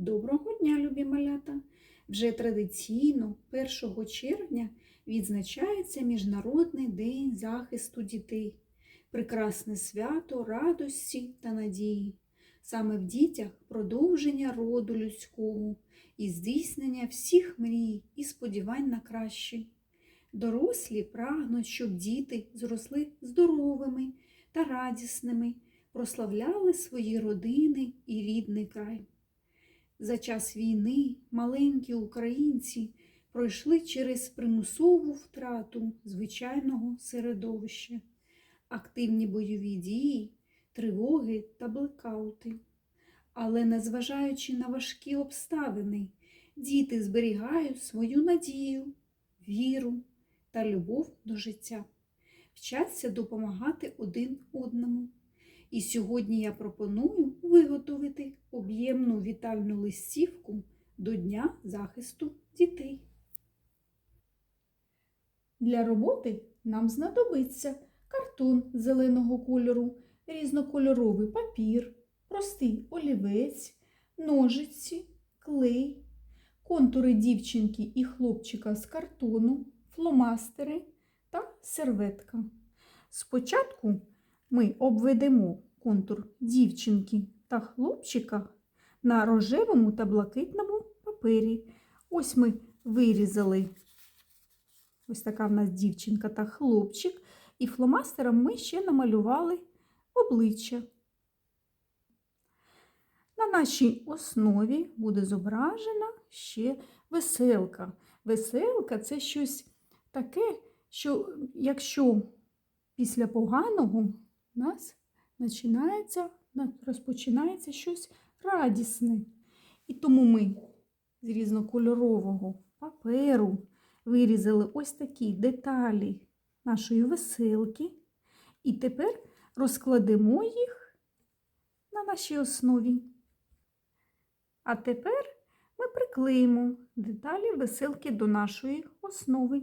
Доброго дня, любі малята! Вже традиційно 1 червня відзначається Міжнародний день захисту дітей, прекрасне свято радості та надії. Саме в дітях продовження роду людського і здійснення всіх мрій і сподівань на краще. Дорослі прагнуть, щоб діти зросли здоровими та радісними, прославляли свої родини і рідний край. За час війни маленькі українці пройшли через примусову втрату звичайного середовища, активні бойові дії, тривоги та блекаути. Але, незважаючи на важкі обставини, діти зберігають свою надію, віру та любов до життя, вчаться допомагати один одному. І сьогодні я пропоную виготовити об'ємну вітальну листівку до Дня захисту дітей. Для роботи нам знадобиться картон зеленого кольору, різнокольоровий папір, простий олівець, ножиці, клей, контури дівчинки і хлопчика з картону, фломастери та серветка. Спочатку ми обведемо контур дівчинки та хлопчика на рожевому та блакитному папері. Ось ми вирізали ось така в нас дівчинка та хлопчик, і фломастером ми ще намалювали обличчя. На нашій основі буде зображена ще веселка. Веселка це щось таке, що якщо після поганого у нас починається, розпочинається щось радісне. І тому ми з різнокольорового паперу вирізали ось такі деталі нашої веселки. І тепер розкладемо їх на нашій основі. А тепер ми приклеїмо деталі веселки до нашої основи.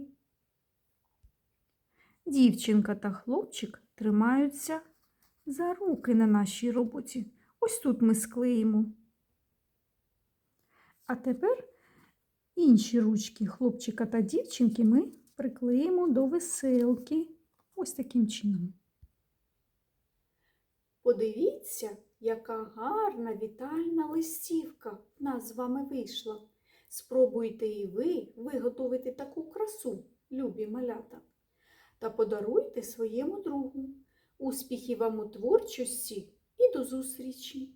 Дівчинка та хлопчик тримаються за руки на нашій роботі. Ось тут ми склеїмо. А тепер інші ручки хлопчика та дівчинки ми приклеїмо до веселки. Ось таким чином. Подивіться, яка гарна вітальна листівка в нас з вами вийшла. Спробуйте і ви виготовити таку красу, любі малята та подаруйте своєму другу. Успіхів вам у творчості і до зустрічі!